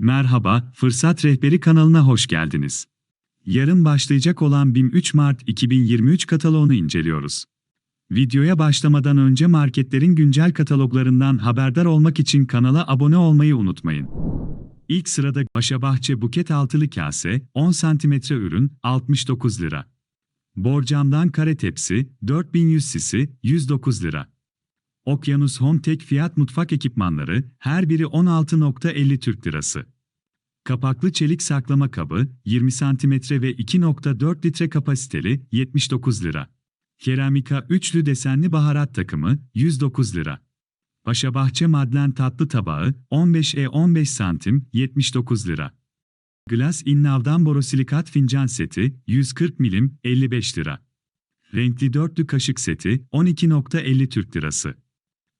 Merhaba, Fırsat Rehberi kanalına hoş geldiniz. Yarın başlayacak olan BİM 3 Mart 2023 kataloğunu inceliyoruz. Videoya başlamadan önce marketlerin güncel kataloglarından haberdar olmak için kanala abone olmayı unutmayın. İlk sırada Paşabahçe Buket Altılı Kase, 10 cm ürün, 69 lira. Borcamdan kare tepsi, 4100 sisi, 109 lira. Okyanus Home Tek fiyat mutfak ekipmanları, her biri 16.50 Türk Lirası. Kapaklı çelik saklama kabı, 20 cm ve 2.4 litre kapasiteli, 79 lira. Keramika üçlü desenli baharat takımı, 109 lira. Paşabahçe Madlen tatlı tabağı, 15'e 15 santim, 79 lira. Glass Innav'dan borosilikat fincan seti, 140 milim, 55 lira. Renkli dörtlü kaşık seti, 12.50 Türk Lirası.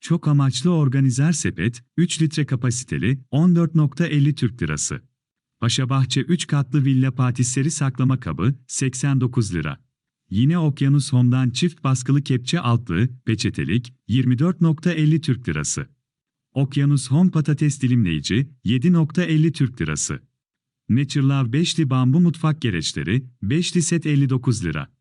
Çok amaçlı organizer sepet, 3 litre kapasiteli, 14.50 Türk Lirası. Paşabahçe 3 katlı villa patisleri saklama kabı, 89 lira. Yine Okyanus Home'dan çift baskılı kepçe altlı, peçetelik, 24.50 Türk Lirası. Okyanus Home patates dilimleyici, 7.50 Türk Lirası. Naturelove 5'li bambu mutfak gereçleri, 5'li set 59 lira.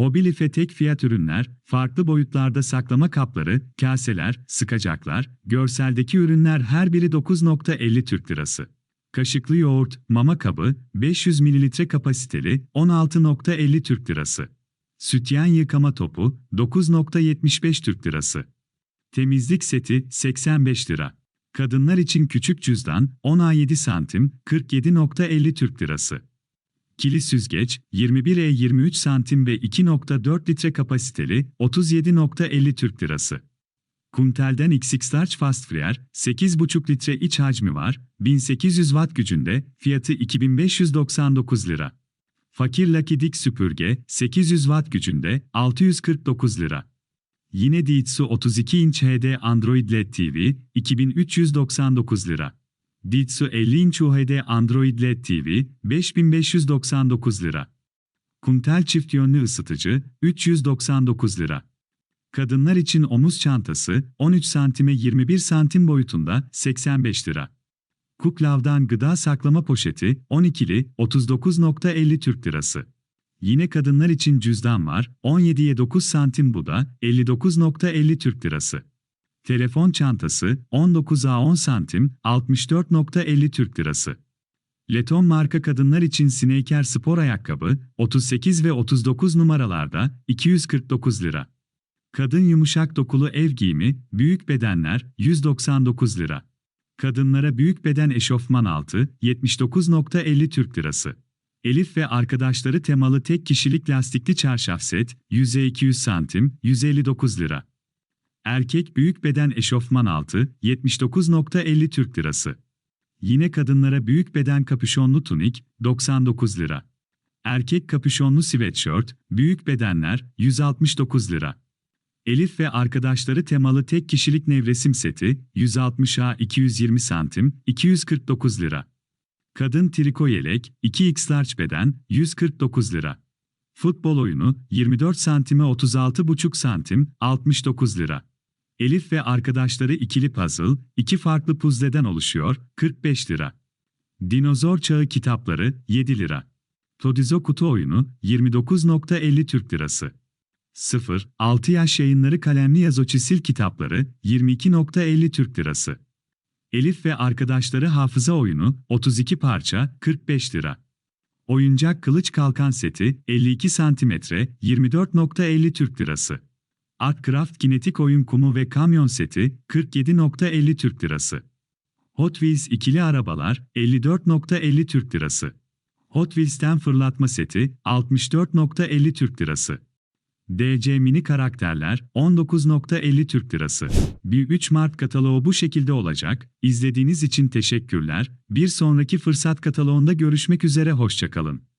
Hobilife tek fiyat ürünler, farklı boyutlarda saklama kapları, kaseler, sıkacaklar, görseldeki ürünler her biri 9.50 Türk Lirası. Kaşıklı yoğurt, mama kabı, 500 ml kapasiteli, 16.50 Türk Lirası. Sütyen yıkama topu, 9.75 Türk Lirası. Temizlik seti, 85 lira. Kadınlar için küçük cüzdan, 10A7 santim, 47.50 Türk Lirası. Kili süzgeç, 21'e 23 santim ve 2.4 litre kapasiteli, 37.50 Türk Lirası. Kuntel'den XX Large Fast Fryer, 8,5 litre iç hacmi var, 1800 watt gücünde, fiyatı 2599 lira. Fakir Lucky Dick süpürge, 800 watt gücünde, 649 lira. Yine Diitsu 32 inç HD Android LED TV, 2399 lira. Diitsu 50 inç UHD Android LED TV, 5599 lira. Kuntel çift yönlü ısıtıcı, 399 lira. Kadınlar için omuz çantası, 13 santime 21 santim boyutunda, 85 lira. Kuklav'dan gıda saklama poşeti, 12'li, 39.50 Türk Lirası. Yine kadınlar için cüzdan var, 17'ye 9 santim bu da, 59.50 Türk Lirası. Telefon çantası, 19'a 10 santim, 64.50 Türk Lirası. Leton marka kadınlar için Snaker spor ayakkabı, 38 ve 39 numaralarda, 249 lira. Kadın yumuşak dokulu ev giyimi, büyük bedenler, 199 lira. Kadınlara büyük beden eşofman altı, 79.50 Türk Lirası. Elif ve arkadaşları temalı tek kişilik lastikli çarşaf set, 100'e 200 santim, 159 lira. Erkek büyük beden eşofman altı, 79.50 Türk Lirası. Yine kadınlara büyük beden kapüşonlu tunik, 99 lira. Erkek kapüşonlu sweatshirt, büyük bedenler, 169 lira. Elif ve arkadaşları temalı tek kişilik nevresim seti, 160'a 220 santim, 249 lira. Kadın triko yelek, 2x large beden, 149 lira. Futbol oyunu, 24 santime 36,5 santim, 69 lira. Elif ve arkadaşları ikili puzzle, iki farklı puzzleden oluşuyor, 45 lira. Dinozor Çağı kitapları, 7 lira. Todizo kutu oyunu, 29.50 Türk lirası. 0-6 yaş yayınları kalemli yazo çisil kitapları, 22.50 Türk lirası. Elif ve arkadaşları hafıza oyunu, 32 parça, 45 lira. Oyuncak kılıç kalkan seti, 52 cm, 24.50 Türk lirası. Artcraft kinetik oyun kumu ve kamyon seti, 47.50 Türk lirası. Hot Wheels ikili arabalar, 54.50 Türk lirası. Hot Wheels'ten fırlatma seti, 64.50 Türk lirası. DC mini karakterler 19.50 Türk Lirası. Bir 3 Mart kataloğu bu şekilde olacak. İzlediğiniz için teşekkürler. Bir sonraki fırsat kataloğunda görüşmek üzere hoşçakalın.